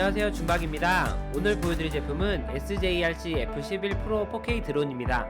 안녕하세요. 준박입니다. 오늘 보여드릴 제품은 SJRC F11 프로 4K 드론입니다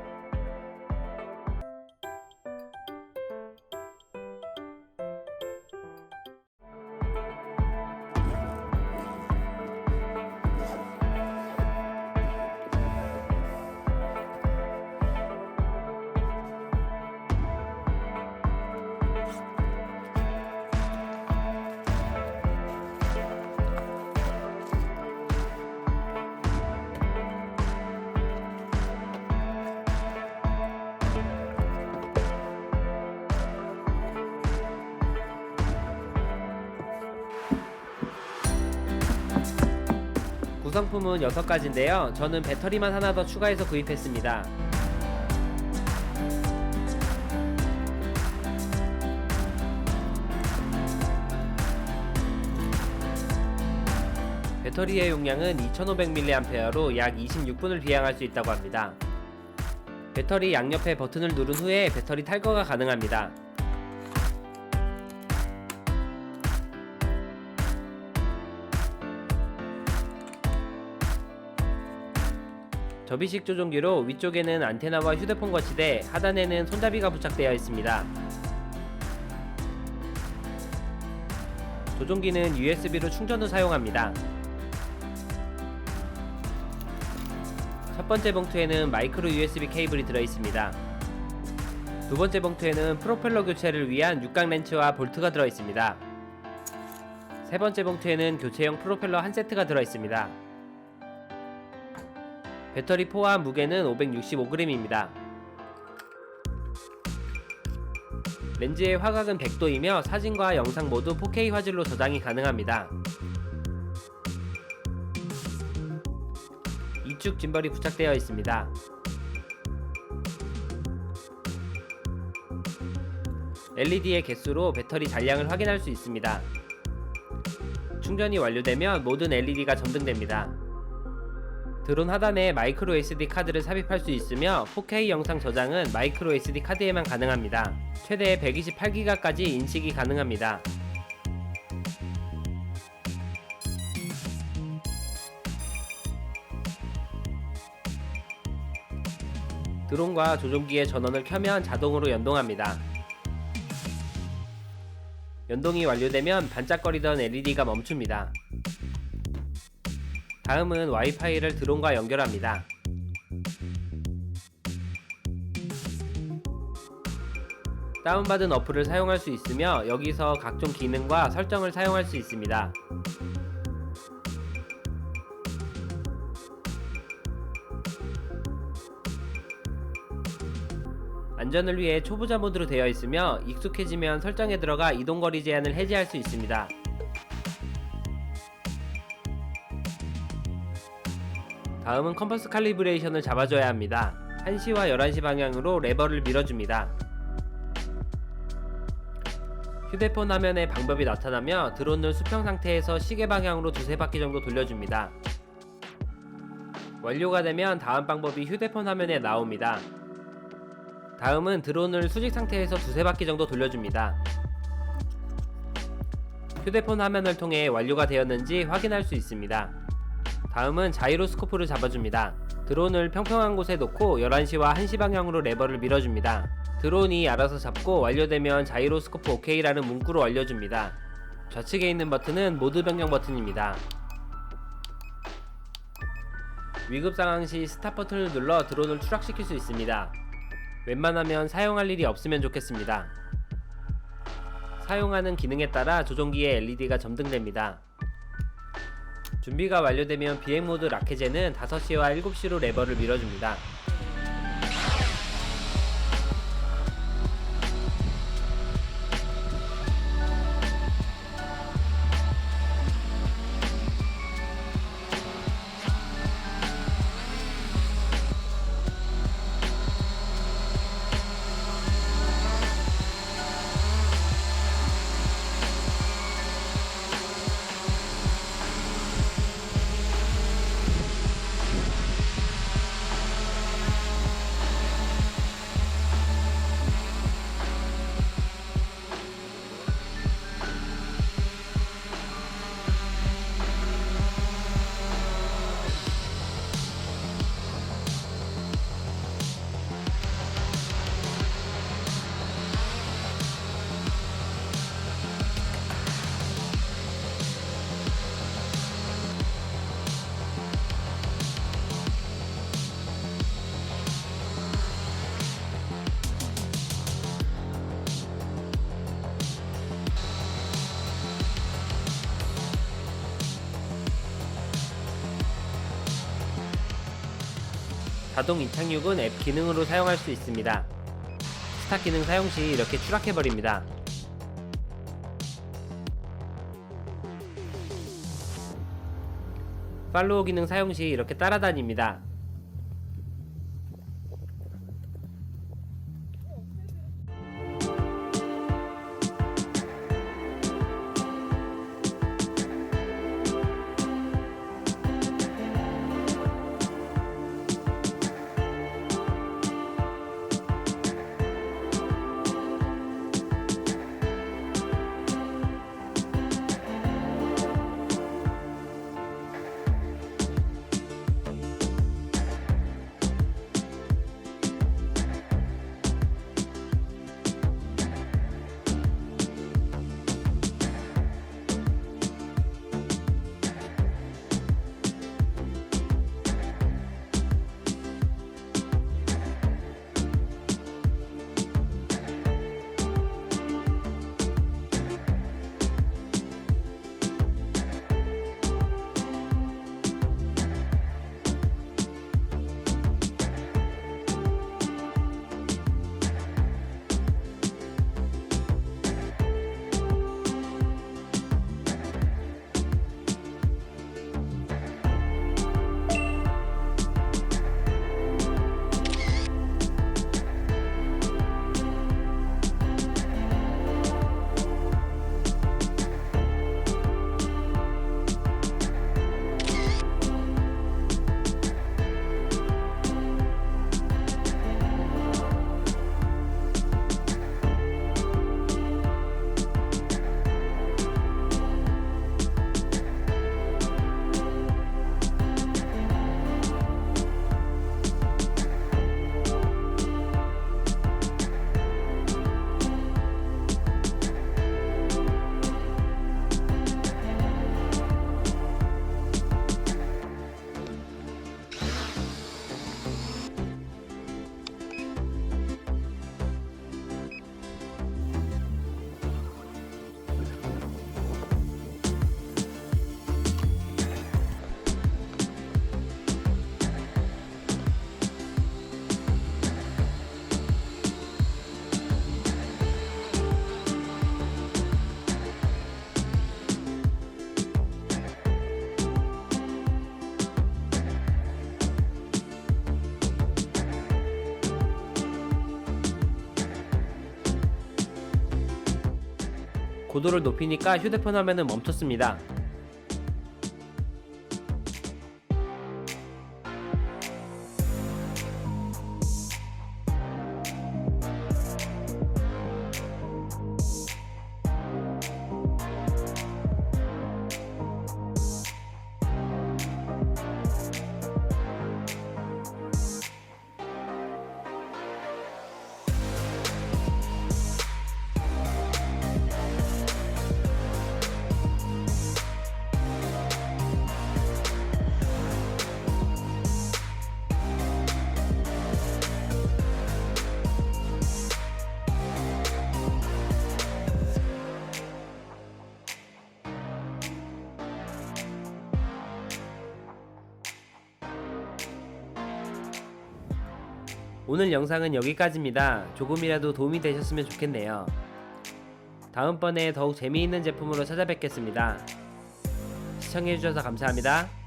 구성품은 6가지인데요 저는 배터리만 하나 더 추가해서 구입했습니다 배터리의 용량은 2500mAh로 약 26분을 비행할 수 있다고 합니다. 배터리 양옆에 버튼을 누른 후에 배터리 탈거가 가능합니다. 접이식 조종기로 위쪽에는 안테나와 휴대폰 거치대 하단에는 손잡이가 부착되어 있습니다. 조종기는 USB로 충전 후 사용합니다. 첫 번째 봉투에는 마이크로 USB 케이블이 들어 있습니다. 두 번째 봉투에는 프로펠러 교체를 위한 육각 렌치와 볼트가 들어 있습니다. 세 번째 봉투에는 교체용 프로펠러 한 세트가 들어 있습니다. 배터리 포함 무게는 565g입니다. 렌즈의 화각은 100도이며 사진과 영상 모두 4K 화질로 저장이 가능합니다. 이축 짐벌이 부착되어 있습니다. LED의 개수로 배터리 잔량을 확인할 수 있습니다. 충전이 완료되면 모든 LED가 점등됩니다. 드론 하단에 마이크로 SD 카드를 삽입할 수 있으며 4K 영상 저장은 마이크로 SD 카드에만 가능합니다. 최대 128기가까지 인식이 가능합니다. 드론과 조종기의 전원을 켜면 자동으로 연동합니다. 연동이 완료되면 반짝거리던 LED가 멈춥니다. 다음은 와이파이를 드론과 연결합니다. 다운받은 어플을 사용할 수 있으며 여기서 각종 기능과 설정을 사용할 수 있습니다. 안전을 위해 초보자 모드로 되어 있으며 익숙해지면 설정에 들어가 이동거리 제한을 해제할 수 있습니다. 다음은 컴퍼스 칼리브레이션을 잡아줘야 합니다. 1시와 11시 방향으로 레버를 밀어줍니다. 휴대폰 화면에 방법이 나타나며 드론을 수평 상태에서 시계 방향으로 두세 바퀴 정도 돌려줍니다. 완료가 되면 다음 방법이 휴대폰 화면에 나옵니다. 다음은 드론을 수직 상태에서 두세 바퀴 정도 돌려줍니다. 휴대폰 화면을 통해 완료가 되었는지 확인할 수 있습니다. 다음은 자이로스코프를 잡아줍니다. 드론을 평평한 곳에 놓고 11시와 1시 방향으로 레버를 밀어줍니다. 드론이 알아서 잡고 완료되면 자이로스코프 OK라는 문구로 알려줍니다. 좌측에 있는 버튼은 모드 변경 버튼입니다. 위급 상황 시 스탑 버튼을 눌러 드론을 추락시킬 수 있습니다. 웬만하면 사용할 일이 없으면 좋겠습니다. 사용하는 기능에 따라 조종기의 LED가 점등됩니다. 준비가 완료되면 비행 모드 라켓제는 5시와 7시로 레버를 밀어줍니다. 자동 이착륙은 앱 기능으로 사용할 수 있습니다. 스탑 기능 사용 시 이렇게 추락해버립니다. 팔로우 기능 사용 시 이렇게 따라다닙니다. 고도를 높이니까 휴대폰 화면은 멈췄습니다. 오늘 영상은 여기까지입니다. 조금이라도 도움이 되셨으면 좋겠네요. 다음번에 더욱 재미있는 제품으로 찾아뵙겠습니다. 시청해주셔서 감사합니다.